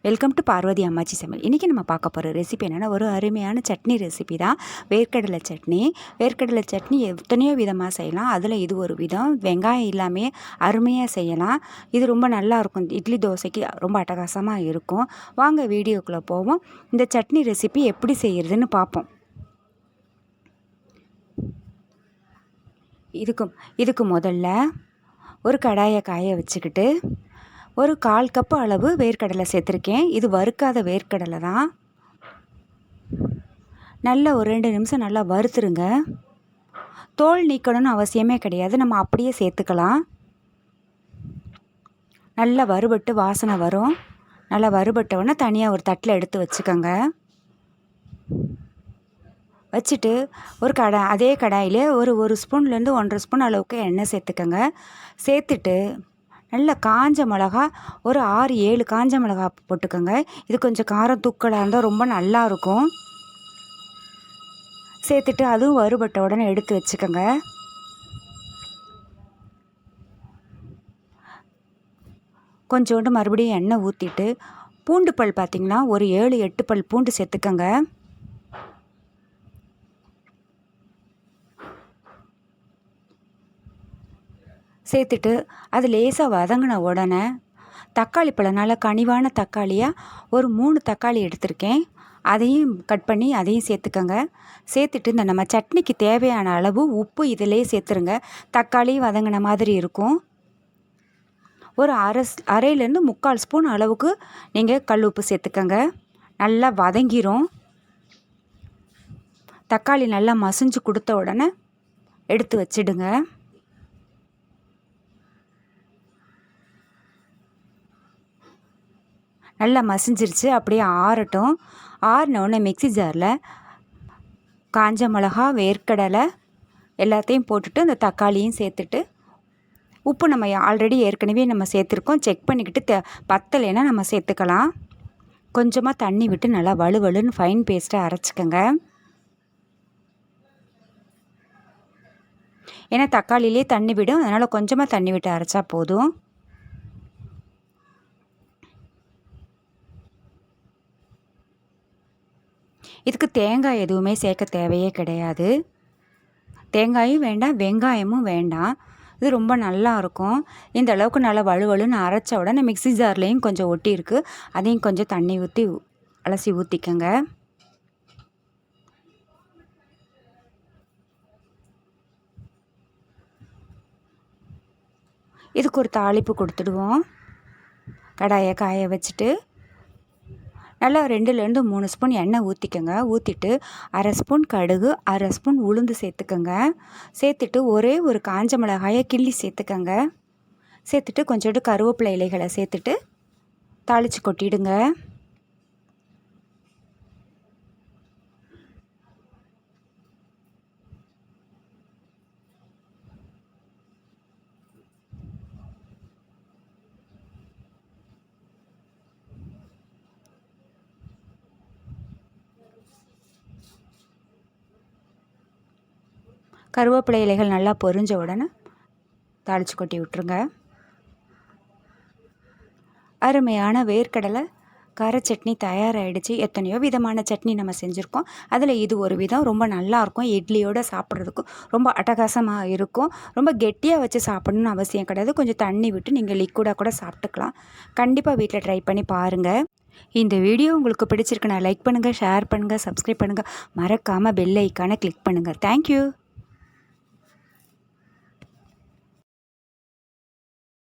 Welcome to Parvati அம்மாச்சி சமையல் இன்றைக்கி நம்ம பார்க்க போகிற ரெசிபி என்னென்னா ஒரு அருமையான சட்னி ரெசிபி தான். வேர்க்கடலை சட்னி. வேர்க்கடலை சட்னி எத்தனையோ விதமாக செய்யலாம். அதில் இது ஒரு விதம். வெங்காயம் இல்லாமல் அருமையாக செய்யலாம். இது ரொம்ப நல்லா இருக்கும். இட்லி தோசைக்கு ரொம்ப அட்டகாசமாக இருக்கும். வாங்க வீடியோக்குள்ளே போவோம். இந்த சட்னி ரெசிபி எப்படி செய்கிறதுன்னு பார்ப்போம். இதுக்கு இதுக்கு முதல்ல ஒரு கடாயை காய வச்சுக்கிட்டு ஒரு கால் கப்பு அளவு வேர்க்கடலை சேர்த்துருக்கேன். இது வறுக்காத வேர்க்கடலை தான். நல்லா ஒரு ரெண்டு நிமிஷம் நல்லா வறுத்துருங்க. தோல் நீக்கணும்னு அவசியமே கிடையாது. நம்ம அப்படியே சேர்த்துக்கலாம். நல்லா வறுபட்டு வாசனை வரும். நல்லா வறுபட்டவுடனே தனியாக ஒரு தட்டில் எடுத்து வச்சுக்கோங்க. வச்சுட்டு ஒரு கடை அதே கடாயிலே ஒரு ஒரு ஸ்பூன்லேருந்து ஒன்றரை ஸ்பூன் அளவுக்கு எண்ணெய் சேர்த்துக்கோங்க. சேர்த்துட்டு நல்ல காஞ்ச மிளகா ஒரு ஆறு ஏழு காஞ்ச மிளகா போட்டுக்கோங்க. இது கொஞ்சம் காரம் தூக்கலாக இருந்தால் ரொம்ப நல்லாயிருக்கும் சேர்த்துட்டு அதுவும் வறுபட்ட உடனே எடுத்து வச்சுக்கோங்க. கொஞ்சோண்டு மறுபடியும் எண்ணெய் ஊற்றிட்டு பூண்டு பல் பார்த்திங்கன்னா ஒரு ஏழு எட்டு பல் பூண்டு சேர்த்துக்கோங்க. சேர்த்துட்டு அது லேசாக வதங்கின உடனே தக்காளி பழம் நல்லா கனிவான தக்காளியாக ஒரு மூணு தக்காளி எடுத்திருக்கேன். அதையும் கட் பண்ணி அதையும் சேர்த்துக்கோங்க. சேர்த்துட்டு இந்த நம்ம சட்னிக்கு தேவையான அளவு உப்பு இதிலே சேர்த்துருங்க. தக்காளி வதங்கின மாதிரி இருக்கும். ஒரு அரை அரையிலேருந்து முக்கால் ஸ்பூன் அளவுக்கு நீங்கள் கல் உப்பு சேர்த்துக்கோங்க. நல்லா வதங்கிரும். தக்காளி நல்லா மசிஞ்சு கொடுத்த உடனே எடுத்து வச்சிடுங்க. நல்லா மசிஞ்சிருச்சு அப்படியே ஆறட்டும். ஆறினோடனே மிக்சி ஜாரில் காஞ்ச மிளகா வேர்க்கடலை எல்லாத்தையும் போட்டுட்டு அந்த தக்காளியும் சேர்த்துட்டு உப்பு நம்ம ஆல்ரெடி ஏற்கனவே நம்ம சேர்த்துருக்கோம். செக் பண்ணிக்கிட்டு தே பத்தலைன்னா நம்ம சேர்த்துக்கலாம். கொஞ்சமாக தண்ணி விட்டு நல்லா வலுவலுன்னு ஃபைன் பேஸ்ட்டாக அரைச்சிக்கோங்க. ஏன்னா தக்காளிலே தண்ணி விடும் அதனால் கொஞ்சமாக தண்ணி விட்டு அரைச்சா போதும். இதுக்கு தேங்காய் எதுவுமே சேர்க்க தேவையே கிடையாது. தேங்காயும் வேண்டாம் வெங்காயமும் வேண்டாம். இது ரொம்ப நல்லா இருக்கும். இந்த அளவுக்கு நல்லா வலுவலுன்னு அரைச்ச உடனே மிக்சி ஜார்லேயும் கொஞ்சம் ஒட்டியிருக்கு. அதையும் கொஞ்சம் தண்ணி ஊற்றி அலசி ஊற்றிக்கங்க இதுக்கு ஒரு தாளிப்பு கொடுத்துடுவோம். கடாயை காய வச்சுட்டு நல்லா ரெண்டுலேருந்து மூணு ஸ்பூன் எண்ணெய் ஊற்றிக்கோங்க ஊற்றிட்டு அரை ஸ்பூன் கடுகு அரை ஸ்பூன் உளுந்து சேர்த்துக்கோங்க. சேர்த்துட்டு ஒரே ஒரு காஞ்ச மிளகாயை கிள்ளி சேர்த்துக்கோங்க. சேர்த்துட்டு கொஞ்சோண்டு கருவேப்பிலை இலைகளை சேர்த்துட்டு தாளித்து கொட்டிடுங்க. கருவேப்பிலை இலைகள் நல்லா பொரிஞ்ச உடனே தாளித்து கொட்டி விட்ருங்க அருமையான வேர்க்கடலை கார சட்னி தயாராகிடுச்சு எத்தனையோ விதமான சட்னி நம்ம செஞ்சுருக்கோம். அதில் இது ஒரு விதம். ரொம்ப நல்லாயிருக்கும் இட்லியோடு சாப்பிட்றதுக்கும் ரொம்ப அட்டகாசமாக இருக்கும். ரொம்ப கெட்டியாக வச்சு சாப்பிடணும்னு அவசியம் கிடையாது. கொஞ்சம் தண்ணி விட்டு நீங்கள் லிக்விடாக கூட சாப்பிட்டுக்கலாம். கண்டிப்பாக வீட்டில் ட்ரை பண்ணி பாருங்கள் இந்த வீடியோ உங்களுக்கு பிடிச்சிருக்குன்னா லைக் பண்ணுங்கள் ஷேர் பண்ணுங்கள் சப்ஸ்கிரைப் பண்ணுங்கள் மறக்காமல் பெல் ஐக்கானை கிளிக் பண்ணுங்கள் தேங்க்யூ